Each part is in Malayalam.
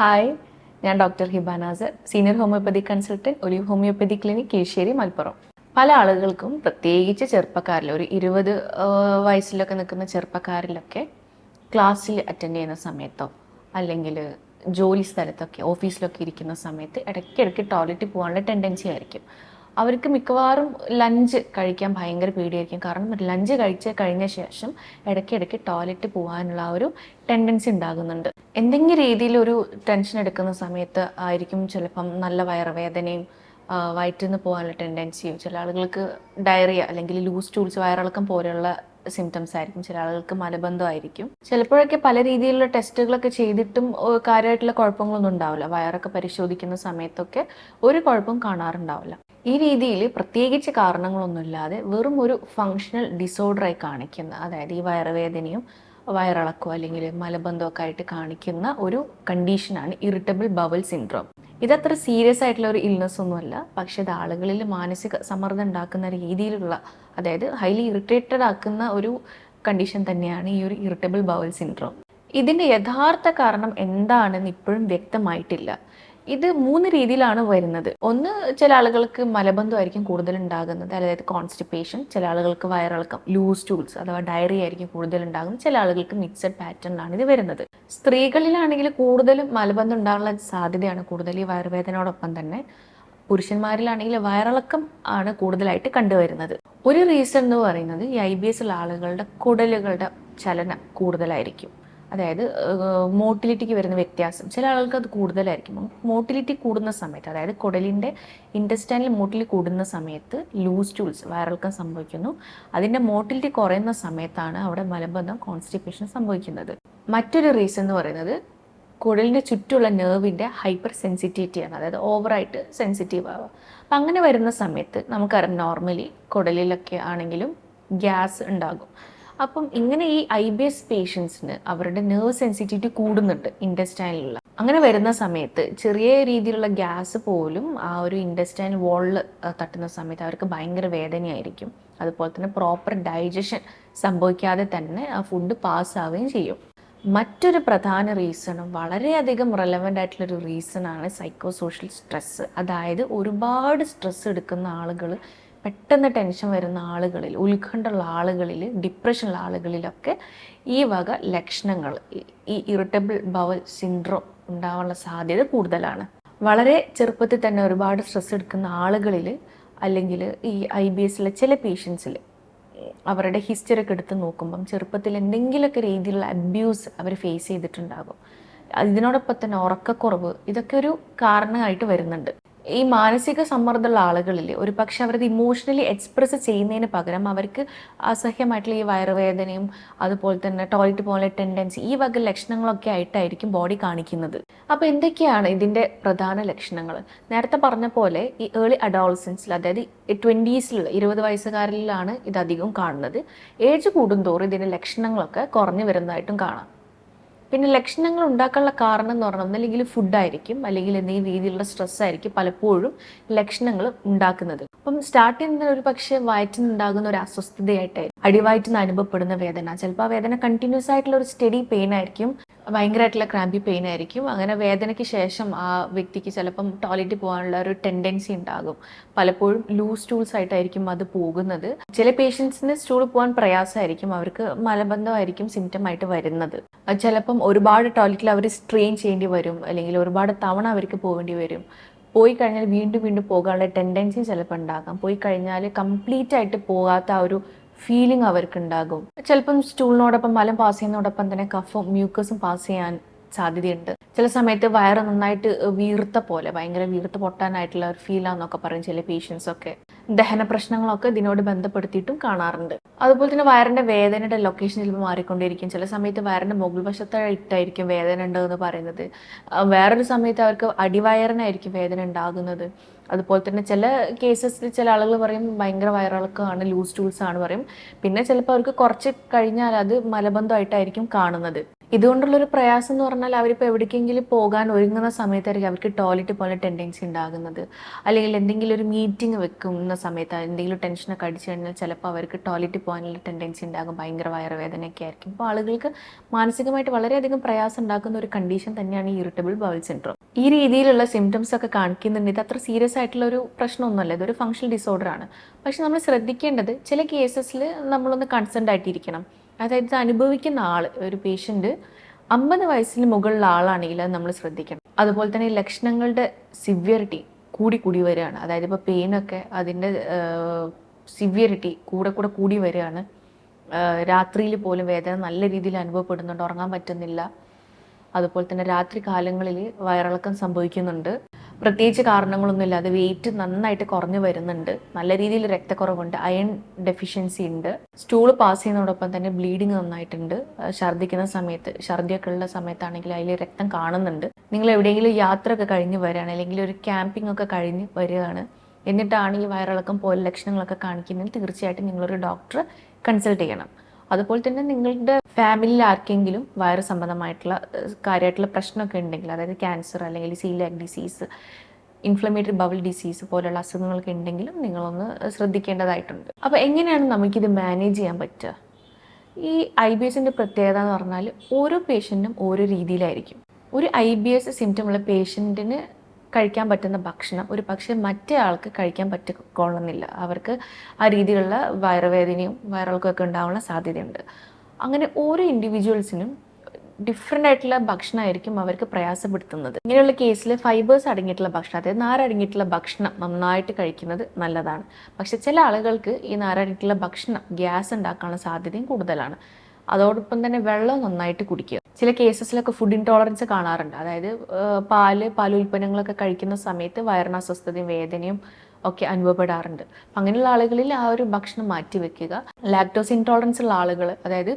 ഹായ് ഞാൻ doctor Hiba Nasar senior homoeopathy consultant Olive homoeopathy clinic Keezhissery Malappuram. പല ആളുകൾക്കും പ്രത്യേകിച്ച് ചെറുപ്പക്കാരിൽ ഒരു ഇരുപത് വയസ്സിലൊക്കെ നിൽക്കുന്ന ചെറുപ്പക്കാരിലൊക്കെ ക്ലാസ്സിൽ അറ്റൻഡ് ചെയ്യുന്ന സമയത്തോ അല്ലെങ്കിൽ ജോലി സ്ഥലത്തൊക്കെ ഓഫീസിലൊക്കെ ഇരിക്കുന്ന സമയത്ത് ഇടയ്ക്കിടയ്ക്ക് ടോയ്ലറ്റിൽ പോകാനുള്ള ടെൻഡൻസി ആയിരിക്കും. അവർക്ക് മിക്കവാറും ലഞ്ച് കഴിക്കാൻ ഭയങ്കര പേടിയായിരിക്കും. കാരണം ലഞ്ച് കഴിച്ച് കഴിഞ്ഞ ശേഷം ഇടയ്ക്കിടയ്ക്ക് ടോയ്ലറ്റ് പോകാനുള്ള ആ ഒരു ടെൻഡൻസി ഉണ്ടാകുന്നുണ്ട്. എന്തെങ്കിലും രീതിയിൽ ഒരു ടെൻഷൻ എടുക്കുന്ന സമയത്ത് ആയിരിക്കും ചിലപ്പം നല്ല വയറുവേദനയും വയറ്റിൽ നിന്ന് പോകാനുള്ള ടെൻഡൻസിയും ചില ആളുകൾക്ക് ഡയറിയ അല്ലെങ്കിൽ ലൂസ് ടൂൾസ് വയറിളക്കം പോലെയുള്ള സിംറ്റംസ് ആയിരിക്കും. ചില ആളുകൾക്ക് മലബന്ധമായിരിക്കും. ചിലപ്പോഴൊക്കെ പല രീതിയിലുള്ള ടെസ്റ്റുകളൊക്കെ ചെയ്തിട്ടും കാര്യമായിട്ടുള്ള കുഴപ്പങ്ങളൊന്നും ഉണ്ടാവില്ല. വയറൊക്കെ പരിശോധിക്കുന്ന സമയത്തൊക്കെ ഒരു കുഴപ്പം കാണാറുണ്ടാവില്ല. ഈ രീതിയിൽ പ്രത്യേകിച്ച് കാരണങ്ങളൊന്നുമില്ലാതെ വെറും ഒരു ഫങ്ഷണൽ ഡിസോർഡറായി കാണിക്കുന്ന അതായത് ഈ വയറുവേദനയും വയറിളക്കോ അല്ലെങ്കിൽ മലബന്ധമൊക്കെ ആയിട്ട് കാണിക്കുന്ന ഒരു കണ്ടീഷനാണ് ഇറിറ്റബിൾ ബവൽ സിൻഡ്രോം ഇതത്ര സീരിയസ് ആയിട്ടുള്ള ഒരു ഇൽനെസ് ഒന്നുമല്ല. പക്ഷേ ഇത് ആളുകളിൽ മാനസിക സമ്മർദ്ദം ഉണ്ടാക്കുന്ന രീതിയിലുള്ള അതായത് ഹൈലി ഇറിറ്റേറ്റഡ് ആക്കുന്ന ഒരു കണ്ടീഷൻ തന്നെയാണ് ഈ ഒരു ഇറിറ്റബിൾ ബൗൽ സിൻഡ്രോം ഇതിന്റെ യഥാർത്ഥ കാരണം എന്താണെന്ന് ഇപ്പോഴും വ്യക്തമായിട്ടില്ല. ഇത് മൂന്ന് രീതിയിലാണ് വരുന്നത്. ഒന്ന് ചില ആളുകൾക്ക് മലബന്ധമായിരിക്കും കൂടുതൽ ഉണ്ടാകുന്നത് അതായത് കോൺസ്റ്റിപ്പേഷൻ ചില ആളുകൾക്ക് വയറിളക്കം ലൂസ് ടൂൾസ് അഥവാ ഡയറി ആയിരിക്കും കൂടുതൽ ഉണ്ടാകുന്നത് ചില ആളുകൾക്ക് മിക്സഡ് പാറ്റേണിലാണ് ഇത് വരുന്നത്. സ്ത്രീകളിലാണെങ്കിൽ കൂടുതലും മലബന്ധം ഉണ്ടാകാനുള്ള സാധ്യതയാണ് കൂടുതൽ ഈ വയറുവേദനയോടൊപ്പം തന്നെ. പുരുഷന്മാരിലാണെങ്കിൽ വയറിളക്കം ആണ് കൂടുതലായിട്ട് കണ്ടുവരുന്നത്. ഒരു റീസൺ എന്ന് പറയുന്നത് ഈ ഐ ബി എസ് ഉള്ള ആളുകളുടെ കുടലുകളുടെ ചലനം കൂടുതലായിരിക്കും. അതായത് മോട്ടിലിറ്റിക്ക് വരുന്ന വ്യത്യാസം. ചില ആളുകൾക്ക് അത് കൂടുതലായിരിക്കും. മോട്ടിലിറ്റി കൂടുന്ന സമയത്ത് അതായത് കുടലിന്റെ ഇന്റസ്റ്റൈനിൽ മോട്ടിലി കൂടുന്ന സമയത്ത് ലൂസ് ടൂൾസ് വയറിളക്കം സംഭവിക്കുന്നു. അതിന്റെ മോട്ടിലിറ്റി കുറയുന്ന സമയത്താണ് അവിടെ മലബന്ധം കോൺസ്റ്റിപ്പേഷൻ സംഭവിക്കുന്നത്. മറ്റൊരു റീസൺ എന്ന് പറയുന്നത് കുടലിന്റെ ചുറ്റുമുള്ള നെർവിന്റെ ഹൈപ്പർ സെൻസിറ്റിവിറ്റിയാണ് അതായത് ഓവറായിട്ട് സെൻസിറ്റീവ് ആവുക. അപ്പം അങ്ങനെ വരുന്ന സമയത്ത് നമുക്കറിയാം നോർമലി കുടലിലൊക്കെ ആണെങ്കിലും ഗ്യാസ് ഉണ്ടാകും. അപ്പം ഇങ്ങനെ ഈ ഐ ബി എസ് പേഷ്യൻസിന് അവരുടെ നെർവ് സെൻസിറ്റിവിറ്റി കൂടുന്നുണ്ട് ഇൻഡസ്റ്റൈനിലുള്ള അങ്ങനെ വരുന്ന സമയത്ത് ചെറിയ രീതിയിലുള്ള ഗ്യാസ് പോലും ആ ഒരു ഇൻഡസ്റ്റൈൻ വോളിൽ തട്ടുന്ന സമയത്ത് അവർക്ക് ഭയങ്കര വേദനയായിരിക്കും. അതുപോലെ തന്നെ പ്രോപ്പർ ഡൈജഷൻ സംഭവിക്കാതെ തന്നെ ആ ഫുഡ് പാസ് ആവുകയും ചെയ്യും. മറ്റൊരു പ്രധാന റീസണും വളരെയധികം റെലവന്റ് ആയിട്ടുള്ളൊരു റീസണാണ് സൈക്കോ സോഷ്യൽ സ്ട്രെസ്സ് അതായത് ഒരുപാട് സ്ട്രെസ് എടുക്കുന്ന ആളുകൾ പെട്ടെന്ന് ടെൻഷൻ വരുന്ന ആളുകളിൽ ഉത്കണ്ഠുള്ള ആളുകളിൽ ഡിപ്രഷനുള്ള ആളുകളിലൊക്കെ ഈ വക ലക്ഷണങ്ങൾ ഈ- ഇറിറ്റബിൾ ബവൽ സിൻഡ്രോം ഉണ്ടാവാനുള്ള സാധ്യത കൂടുതലാണ്. വളരെ ചെറുപ്പത്തിൽ തന്നെ ഒരുപാട് സ്ട്രെസ് എടുക്കുന്ന ആളുകളിൽ അല്ലെങ്കിൽ ഈ ഐ ബി എസിലെ ചില പേഷ്യൻസിൽ അവരുടെ ഹിസ്റ്ററി ഒക്കെ എടുത്ത് നോക്കുമ്പം ചെറുപ്പത്തിൽ എന്തെങ്കിലുമൊക്കെ രീതിയിലുള്ള അബ്യൂസ് അവർ ഫേസ് ചെയ്തിട്ടുണ്ടാകും. ഇതിനോടൊപ്പം തന്നെ ഉറക്കക്കുറവ് ഇതൊക്കെ ഒരു കാരണമായിട്ട് വരുന്നുണ്ട്. ഈ മാനസിക സമ്മർദ്ദമുള്ള ആളുകളിൽ ഒരു പക്ഷെ അവരത് ഇമോഷണലി എക്സ്പ്രസ് ചെയ്യുന്നതിന് പകരം അവർക്ക് അസഹ്യമായിട്ടുള്ള ഈ വയറുവേദനയും അതുപോലെ തന്നെ ടോയ്ലറ്റ് പോലെ ടെൻഡൻസി ഈ വക ലക്ഷണങ്ങളൊക്കെ ആയിട്ടായിരിക്കും ബോഡി കാണിക്കുന്നത്. അപ്പോൾ എന്തൊക്കെയാണ് ഇതിന്റെ പ്രധാന ലക്ഷണങ്ങൾ നേരത്തെ പറഞ്ഞ പോലെ ഈ ഏർലി അഡോൾസൻസിൽ അതായത് ട്വന്റീസിലുള്ള ഇരുപത് വയസ്സുകാരിലാണ് ഇത് അധികം കാണുന്നത്. ഏജ് കൂടുന്തോറും ഇതിന്റെ ലക്ഷണങ്ങളൊക്കെ കുറഞ്ഞു വരുന്നതായിട്ടും കാണാം. പിന്നെ ലക്ഷണങ്ങൾ ഉണ്ടാക്കാനുള്ള കാരണം എന്ന് പറഞ്ഞാൽ ഒന്നല്ലെങ്കിൽ ഫുഡായിരിക്കും അല്ലെങ്കിൽ എന്തെങ്കിലും രീതിയിലുള്ള സ്ട്രെസ് ആയിരിക്കും പലപ്പോഴും ലക്ഷണങ്ങൾ ഉണ്ടാക്കുന്നത്. അപ്പം സ്റ്റാർട്ട് ചെയ്യുന്ന ഒരു പക്ഷേ വയറ്റിൽ നിന്നുണ്ടാകുന്ന ഒരു അസ്വസ്ഥതയായിട്ടായിരിക്കും. അടിവയറ്റിൽ നിന്ന് അനുഭവപ്പെടുന്ന വേദന. ചിലപ്പോൾ ആ വേദന കണ്ടിന്യൂസ് ആയിട്ടുള്ള ഒരു സ്റ്റഡി പെയിൻ ആയിരിക്കും. ഭയങ്കരമായിട്ടുള്ള ക്രാമ്പി പെയിൻ ആയിരിക്കും. അങ്ങനെ വേദനയ്ക്ക് ശേഷം ആ വ്യക്തിക്ക് ചിലപ്പം ടോയ്ലറ്റിൽ പോകാനുള്ള ഒരു ടെൻഡൻസി ഉണ്ടാകും. പലപ്പോഴും ലൂസ് സ്റ്റൂൾസ് ആയിട്ടായിരിക്കും അത് പോകുന്നത്. ചില പേഷ്യൻസിന് സ്റ്റൂൾ പോകാൻ പ്രയാസമായിരിക്കും. അവർക്ക് മലബന്ധമായിരിക്കും സിംറ്റം ആയിട്ട് വരുന്നത്. ചിലപ്പം ഒരുപാട് ടോയ്ലറ്റിൽ അവർ സ്ട്രെയിൻ ചെയ്യേണ്ടി വരും. അല്ലെങ്കിൽ ഒരുപാട് തവണ അവർക്ക് പോകേണ്ടി വരും. പോയി കഴിഞ്ഞാൽ വീണ്ടും വീണ്ടും പോകാനുള്ള ടെൻഡൻസി ചിലപ്പോൾ ഉണ്ടാകാം. പോയി കഴിഞ്ഞാൽ കംപ്ലീറ്റ് ആയിട്ട് പോകാത്ത ആ ഒരു ഫീലിംഗ് അവർക്ക് ഉണ്ടാകും ചിലപ്പം സ്റ്റൂളിനോടൊപ്പം മലം പാസ് ചെയ്യുന്നതോടൊപ്പം തന്നെ കഫും മ്യൂക്കസും പാസ് ചെയ്യാൻ സാധ്യതയുണ്ട്. ചില സമയത്ത് വയറ് നന്നായിട്ട് വീർത്ത പോലെ ഭയങ്കര വീർത്ത് പൊട്ടാനായിട്ടുള്ള ഒരു ഫീലാന്നൊക്കെ പറയും ചില പേഷ്യൻസ് ഒക്കെ. ദഹന പ്രശ്നങ്ങളൊക്കെ ഇതിനോട് ബന്ധപ്പെടുത്തിയിട്ടും കാണാറുണ്ട്. അതുപോലെ തന്നെ വയറിന്റെ വേദനയുടെ ലൊക്കേഷൻ ചിലപ്പോൾ മാറിക്കൊണ്ടിരിക്കും ചില സമയത്ത് വയറിന്റെ മുകൾ വശത്തായിട്ടായിരിക്കും വേദന ഉണ്ടെന്ന് പറയുന്നത്. വേറൊരു സമയത്ത് അവർക്ക് അടിവയറിനായിരിക്കും വേദന ഉണ്ടാകുന്നത്. അതുപോലെ തന്നെ ചില കേസസിൽ ചില ആളുകൾ പറയും ഭയങ്കര വയറിളക്കമാണ് ലൂസ് ടൂൾസ് ആണ് പറയും. പിന്നെ ചിലപ്പോൾ അവർക്ക് കുറച്ച് കഴിഞ്ഞാൽ അത് മലബന്ധമായിട്ടായിരിക്കും കാണുന്നത്. ഇതുകൊണ്ടുള്ളൊരു പ്രയാസം എന്ന് പറഞ്ഞാൽ അവരിപ്പോൾ എവിടേക്കെങ്കിലും പോകാൻ ഒരുങ്ങുന്ന സമയത്തായിരിക്കും അവർക്ക് ടോയ്ലറ്റ് പോലെ ടെൻഡൻസി ഉണ്ടാകുന്നത് അല്ലെങ്കിൽ എന്തെങ്കിലും ഒരു മീറ്റിംഗ് വെക്കുന്ന സമയത്ത് എന്തെങ്കിലും ടെൻഷനൊക്കെ അടിച്ചു കഴിഞ്ഞാൽ ചിലപ്പോൾ അവർക്ക് ടോയ്ലറ്റ് പോകാനുള്ള ടെൻഡൻസി ഉണ്ടാകും ഭയങ്കര വയറുവേദനയൊക്കെ ആയിരിക്കും. അപ്പോൾ ആളുകൾക്ക് മാനസികമായിട്ട് വളരെയധികം പ്രയാസം ഉണ്ടാക്കുന്ന ഒരു കണ്ടീഷൻ തന്നെയാണ് ഈ ഇറിറ്റബിൾ ബവൽ സിൻഡ്രോം ഈ രീതിയിലുള്ള സിംറ്റംസ് ഒക്കെ കാണിക്കുന്നുണ്ട്. ഇത് അത്ര സീരിയസ് ആയിട്ടുള്ള ഒരു പ്രശ്നമൊന്നുമല്ല. ഇതൊരു ഫങ്ഷണൽ ഡിസോർഡർ ആണ്. പക്ഷെ നമ്മൾ ശ്രദ്ധിക്കേണ്ടത് ചില കേസസിൽ നമ്മളൊന്ന് കൺസേൺഡ് ആയിട്ടിരിക്കണം. അതായത് ഇത് അനുഭവിക്കുന്ന ആൾ ഒരു പേഷ്യന്റ് അമ്പത് വയസ്സിന് മുകളിലുള്ള ആളാണെങ്കിൽ അത് നമ്മൾ ശ്രദ്ധിക്കണം. അതുപോലെ തന്നെ ലക്ഷണങ്ങളുടെ സിവിയറിറ്റി കൂടി കൂടി വരികയാണ്. അതായത് ഇപ്പോൾ പെയിനൊക്കെ അതിന്റെ സിവിയറിറ്റി കൂടെ കൂടെ കൂടി വരികയാണ്. രാത്രിയിൽ പോലും വേദന നല്ല രീതിയിൽ അനുഭവപ്പെടുന്നുണ്ട് ഉറങ്ങാൻ പറ്റുന്നില്ല. അതുപോലെ തന്നെ രാത്രി കാലങ്ങളിൽ വയറിളക്കം സംഭവിക്കുന്നുണ്ട്. പ്രത്യേകിച്ച് കാരണങ്ങളൊന്നുമില്ലാതെ വെയിറ്റ് നന്നായിട്ട് കുറഞ്ഞു വരുന്നുണ്ട്. നല്ല രീതിയിൽ രക്തക്കുറവുണ്ട് അയൺ ഡെഫിഷ്യൻസി ഉണ്ട്. സ്റ്റൂൾ പാസ് ചെയ്യുന്നതോടൊപ്പം തന്നെ ബ്ലീഡിങ് നന്നായിട്ടുണ്ട്. ഛർദ്ദിക്കുന്ന സമയത്ത് ഛർദ്ദിയൊക്കെ ഉള്ള സമയത്താണെങ്കിൽ അതിൽ രക്തം കാണുന്നുണ്ട്. നിങ്ങൾ എവിടെയെങ്കിലും യാത്ര ഒക്കെ കഴിഞ്ഞ് വരികയാണ് അല്ലെങ്കിൽ ഒരു ക്യാമ്പിംഗ് ഒക്കെ കഴിഞ്ഞ് വരികയാണ് എന്നിട്ടാണ് ഈ വയറിളക്കം പോലെ ലക്ഷണങ്ങളൊക്കെ കാണിക്കുന്നത് തീർച്ചയായിട്ടും നിങ്ങളൊരു ഡോക്ടറെ കൺസൾട്ട് ചെയ്യണം. അതുപോലെ തന്നെ നിങ്ങളുടെ ഫാമിലിയിൽ ആർക്കെങ്കിലും വയറ് സംബന്ധമായിട്ടുള്ള കാര്യമായിട്ടുള്ള പ്രശ്നമൊക്കെ ഉണ്ടെങ്കിൽ അതായത് ക്യാൻസർ അല്ലെങ്കിൽ coeliac disease inflammatory bowel disease പോലുള്ള അസുഖങ്ങളൊക്കെ ഉണ്ടെങ്കിലും നിങ്ങളൊന്ന് ശ്രദ്ധിക്കേണ്ടതായിട്ടുണ്ട്. അപ്പോൾ എങ്ങനെയാണ് നമുക്കിത് മാനേജ് ചെയ്യാൻ പറ്റുക? ഈ ഐ ബി എസിന്റെ പ്രത്യേകത എന്ന് പറഞ്ഞാൽ ഓരോ പേഷ്യന്റിനും ഓരോ രീതിയിലായിരിക്കും. ഒരു ഐ ബി എസ് സിംറ്റം ഉള്ള പേഷ്യന്റിന് കഴിക്കാൻ പറ്റുന്ന ഭക്ഷണം. ഒരു പക്ഷേ മറ്റേ ആൾക്ക് കഴിക്കാൻ പറ്റിക്കൊള്ളണമെന്നില്ല അവർക്ക് ആ രീതിയിലുള്ള വയറുവേദനയും വയറിളക്കമൊക്കെ ഉണ്ടാവാനുള്ള സാധ്യതയുണ്ട്. അങ്ങനെ ഓരോ ഇൻഡിവിജ്വൽസിനും ഡിഫറെന്റ് ആയിട്ടുള്ള ഭക്ഷണമായിരിക്കും അവർക്ക് പ്രയാസപ്പെടുത്തുന്നത്. ഇങ്ങനെയുള്ള കേസിൽ ഫൈബേഴ്സ് അടങ്ങിയിട്ടുള്ള ഭക്ഷണം അതായത് നാരടങ്ങിയിട്ടുള്ള ഭക്ഷണം നന്നായിട്ട് കഴിക്കുന്നത് നല്ലതാണ്. പക്ഷെ ചില ആളുകൾക്ക് ഈ നാരടങ്ങിയിട്ടുള്ള ഭക്ഷണം ഗ്യാസ് ഉണ്ടാക്കാനുള്ള സാധ്യതയും കൂടുതലാണ്. അതോടൊപ്പം തന്നെ വെള്ളം നന്നായിട്ട് കുടിക്കുക. ചില കേസസിലൊക്കെ ഫുഡ് ഇൻടോളറൻസ് കാണാറുണ്ട്. അതായത് പാൽ പാൽ ഉൽപ്പന്നങ്ങളൊക്കെ കഴിക്കുന്ന സമയത്ത് വയറിന് അസ്വസ്ഥതയും വേദനയും ഒക്കെ അനുഭവപ്പെടാറുണ്ട്. അങ്ങനെയുള്ള ആളുകളിൽ ആ ഒരു ഭക്ഷണം മാറ്റി വെക്കുക. ലാക്ടോസ് ഇൻടോളറൻസ് ഉള്ള ആളുകൾ അതായത്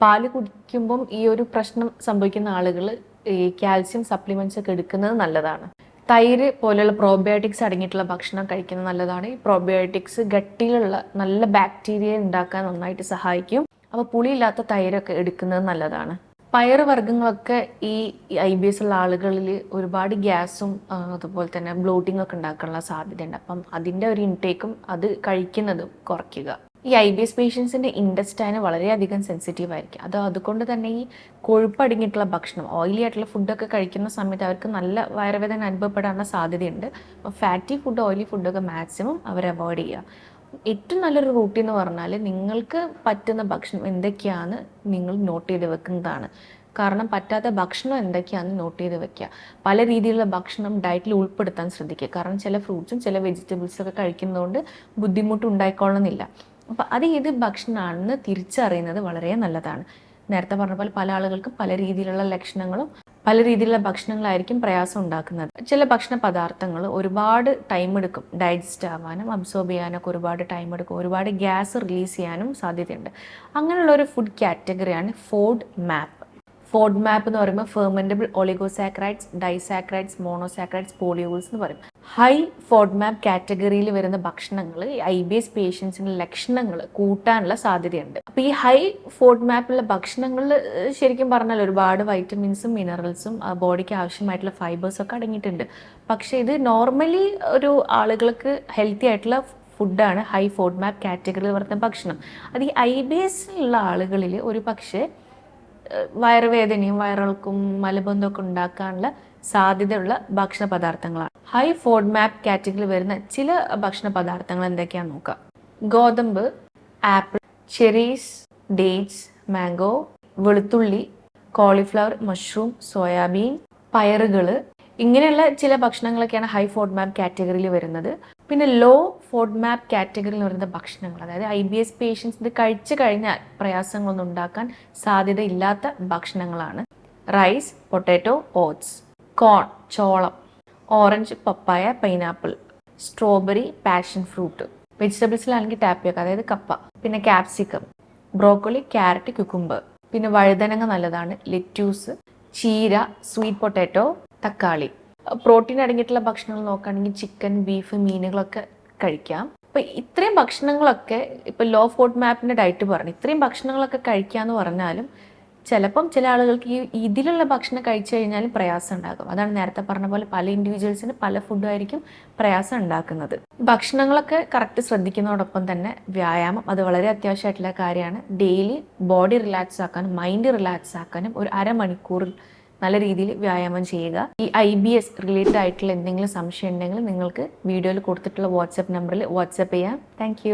പാൽ കുടിക്കുമ്പം ഈ ഒരു പ്രശ്നം സംഭവിക്കുന്ന ആളുകൾ ഈ കാൽസ്യം സപ്ലിമെന്റ്സ് ഒക്കെ എടുക്കുന്നത് നല്ലതാണ്. തൈര് പോലെയുള്ള പ്രോബയോട്ടിക്സ് അടങ്ങിയിട്ടുള്ള ഭക്ഷണം കഴിക്കുന്നത് നല്ലതാണ്. ഈ പ്രോബയോട്ടിക്സ് ഗട്ടിയിലുള്ള നല്ല ബാക്ടീരിയ ഉണ്ടാക്കാൻ നന്നായിട്ട് സഹായിക്കും. അപ്പോൾ പുളിയില്ലാത്ത തൈരൊക്കെ എടുക്കുന്നത് നല്ലതാണ്. പയറുവർഗങ്ങളൊക്കെ ഈ ഐ ബി എസ് ഉള്ള ആളുകളിൽ ഒരുപാട് ഗ്യാസും അതുപോലെ തന്നെ ബ്ലോട്ടിംഗ് ഒക്കെ ഉണ്ടാക്കാനുള്ള സാധ്യതയുണ്ട്. അപ്പം അതിന്റെ ഒരു ഇൻടേക്കും അത് കഴിക്കുന്നതും കുറയ്ക്കുക. ഈ ഐ ബി എസ് പേഷ്യൻസിന്റെ ഇൻഡസ്റ്റൈന് വളരെയധികം സെൻസിറ്റീവ് ആയിരിക്കും. അത് അതുകൊണ്ട് തന്നെ ഈ കൊഴുപ്പ് കൊഴുപ്പടങ്ങിയിട്ടുള്ള ഭക്ഷണം ഓയിലി ആയിട്ടുള്ള ഫുഡൊക്കെ കഴിക്കുന്ന സമയത്ത് അവർക്ക് നല്ല വയറുവേദന അനുഭവപ്പെടാനുള്ള സാധ്യതയുണ്ട്. അപ്പോൾ ഫാറ്റി ഫുഡ് ഓയിലി ഫുഡൊക്കെ മാക്സിമം അവർ അവോയ്ഡ് ചെയ്യുക. ഏറ്റവും നല്ലൊരു റൂട്ടി എന്ന് പറഞ്ഞാൽ നിങ്ങൾക്ക് പറ്റുന്ന ഭക്ഷണം എന്തൊക്കെയാണ് നിങ്ങൾ നോട്ട് ചെയ്ത് വെക്കുന്നതാണ്. കാരണം പറ്റാത്ത ഭക്ഷണം എന്തൊക്കെയാണെന്ന് നോട്ട് ചെയ്ത് വെക്കുക. പല രീതിയിലുള്ള ഭക്ഷണം ഡയറ്റിൽ ഉൾപ്പെടുത്താൻ ശ്രദ്ധിക്കുക. കാരണം ചില ഫ്രൂട്ട്സും ചില വെജിറ്റബിൾസും ഒക്കെ കഴിക്കുന്നതുകൊണ്ട് ബുദ്ധിമുട്ട് ഉണ്ടായിക്കൊള്ളുന്നില്ല അപ്പോൾ അത് ഏത് ഭക്ഷണമാണെന്ന് തിരിച്ചറിയുന്നത് വളരെ നല്ലതാണ്. നേരത്തെ പറഞ്ഞ പോലെ പല ആളുകൾക്കും പല രീതിയിലുള്ള ലക്ഷണങ്ങളും പല രീതിയിലുള്ള ഭക്ഷണങ്ങളായിരിക്കും പ്രയാസം ഉണ്ടാക്കുന്നത്. ചില ഭക്ഷണ പദാർത്ഥങ്ങൾ ഒരുപാട് ടൈം എടുക്കും. ഡൈജസ്റ്റ് ആവാനും അബ്സോർബ് ചെയ്യാനൊക്കെ ഒരുപാട് ടൈം എടുക്കും. ഒരുപാട് ഗ്യാസ് റിലീസ് ചെയ്യാനും സാധ്യതയുണ്ട്. അങ്ങനെയുള്ള ഒരു ഫുഡ് കാറ്റഗറിയാണ് ഫോഡ് മാപ്പ് ഫോഡ് മാപ്പ് എന്ന് പറയുമ്പോൾ fermentable oligosaccharides disaccharides monosaccharides polyols എന്ന് പറയും. ഹൈ ഫോഡ് മാപ്പ് കാറ്റഗറിയിൽ വരുന്ന ഭക്ഷണങ്ങൾ ഐ ബി എസ് പേഷ്യൻസിന്റെ ലക്ഷണങ്ങൾ കൂട്ടാനുള്ള സാധ്യതയുണ്ട്. അപ്പോൾ ഈ ഹൈ ഫോഡ് മാപ്പിലുള്ള ഭക്ഷണങ്ങൾ ശരിക്കും പറഞ്ഞാൽ ഒരുപാട് വൈറ്റമിൻസും മിനറൽസും ബോഡിക്ക് ആവശ്യമായിട്ടുള്ള ഫൈബേഴ്സും ഒക്കെ അടങ്ങിയിട്ടുണ്ട്. പക്ഷേ ഇത് നോർമലി ഒരു ആളുകൾക്ക് ഹെൽത്തി ആയിട്ടുള്ള ഫുഡാണ് ഹൈ ഫോഡ് മാപ്പ് കാറ്റഗറിയിൽ വരുന്ന ഭക്ഷണം. അത് ഈ ഐ ബി എസിലുള്ള ആളുകളിൽ ഒരു പക്ഷേ വയറുവേദനയും വയറിളക്കും മലബന്ധമൊക്കെ ഉണ്ടാക്കാനുള്ള സാധ്യതയുള്ള ഭക്ഷണ പദാർത്ഥങ്ങളാണ്. ഹൈ ഫോഡ് മാപ്പ് കാറ്റഗറിയിൽ വരുന്ന ചില ഭക്ഷണ പദാർത്ഥങ്ങൾ എന്തൊക്കെയാണെന്ന് നോക്കാം. ഗോതമ്പ് ആപ്പിൾ ചെറീസ് ഡേറ്റ്സ് മാംഗോ വെളുത്തുള്ളി കോളിഫ്ലവർ മഷ്റൂം സോയാബീൻ പയറുകൾ ഇങ്ങനെയുള്ള ചില ഭക്ഷണങ്ങളൊക്കെയാണ് ഹൈ ഫോഡ് മാപ്പ് കാറ്റഗറിയിൽ വരുന്നത്. പിന്നെ ലോ ഫോഡ് മാപ്പ് കാറ്റഗറിയിൽ പറയുന്ന ഭക്ഷണങ്ങൾ അതായത് ഐ ബി എസ് പേഷ്യൻസ് ഇത് കഴിച്ചു കഴിഞ്ഞാൽ പ്രയാസങ്ങളൊന്നും ഉണ്ടാക്കാൻ സാധ്യതയില്ലാത്ത ഭക്ഷണങ്ങളാണ്. റൈസ് പൊട്ടാറ്റോ ഓട്സ് കോൺ ചോളം orange papaya pineapple strawberry passion fruit വെജിറ്റബിൾസിലാണെങ്കിൽ ടാപ്പിയൊക്കെ അതായത് കപ്പ പിന്നെ ക്യാപ്സിക്കം ബ്രോക്കോളി ക്യാരറ്റ് കുക്കുംബർ പിന്നെ വഴുതനങ്ങ നല്ലതാണ് ലെറ്റ്യൂസ് ചീര സ്വീറ്റ് പൊട്ടാറ്റോ തക്കാളി. പ്രോട്ടീൻ അടങ്ങിയിട്ടുള്ള ഭക്ഷണങ്ങൾ നോക്കുകയാണെങ്കിൽ ചിക്കൻ ബീഫ് മീനുകളൊക്കെ കഴിക്കാം. അപ്പൊ ഇത്രയും ഭക്ഷണങ്ങളൊക്കെ ഇപ്പൊ ലോ ഫോഡ് മാപ്പിന്റെ ഡയറ്റ് പറഞ്ഞു. ഇത്രയും ഭക്ഷണങ്ങളൊക്കെ കഴിക്കാന്ന് പറഞ്ഞാലും ചിലപ്പം ചില ആളുകൾക്ക് ഈ ഇതിലുള്ള ഭക്ഷണം കഴിച്ചു കഴിഞ്ഞാൽ പ്രയാസം ഉണ്ടാകും. അതാണ് നേരത്തെ പറഞ്ഞ പോലെ പല ഇൻഡിവിജ്വൽസിന് പല ഫുഡും ആയിരിക്കും പ്രയാസം ഉണ്ടാക്കുന്നത്. ഭക്ഷണങ്ങളൊക്കെ കറക്റ്റ് ശ്രദ്ധിക്കുന്നതോടൊപ്പം തന്നെ വ്യായാമം അത് വളരെ അത്യാവശ്യമായിട്ടുള്ള കാര്യമാണ്. ഡെയിലി ബോഡി റിലാക്സ് ആക്കാനും മൈൻഡ് റിലാക്സ് ആക്കാനും ഒരു അരമണിക്കൂർ നല്ല രീതിയിൽ വ്യായാമം ചെയ്യുക. ഈ ഐ ബി എസ് റിലേറ്റഡ് ആയിട്ടുള്ള എന്തെങ്കിലും സംശയം ഉണ്ടെങ്കിൽ നിങ്ങൾക്ക് വീഡിയോയിൽ കൊടുത്തിട്ടുള്ള വാട്സപ്പ് നമ്പറിൽ വാട്സപ്പ് ചെയ്യാം. താങ്ക്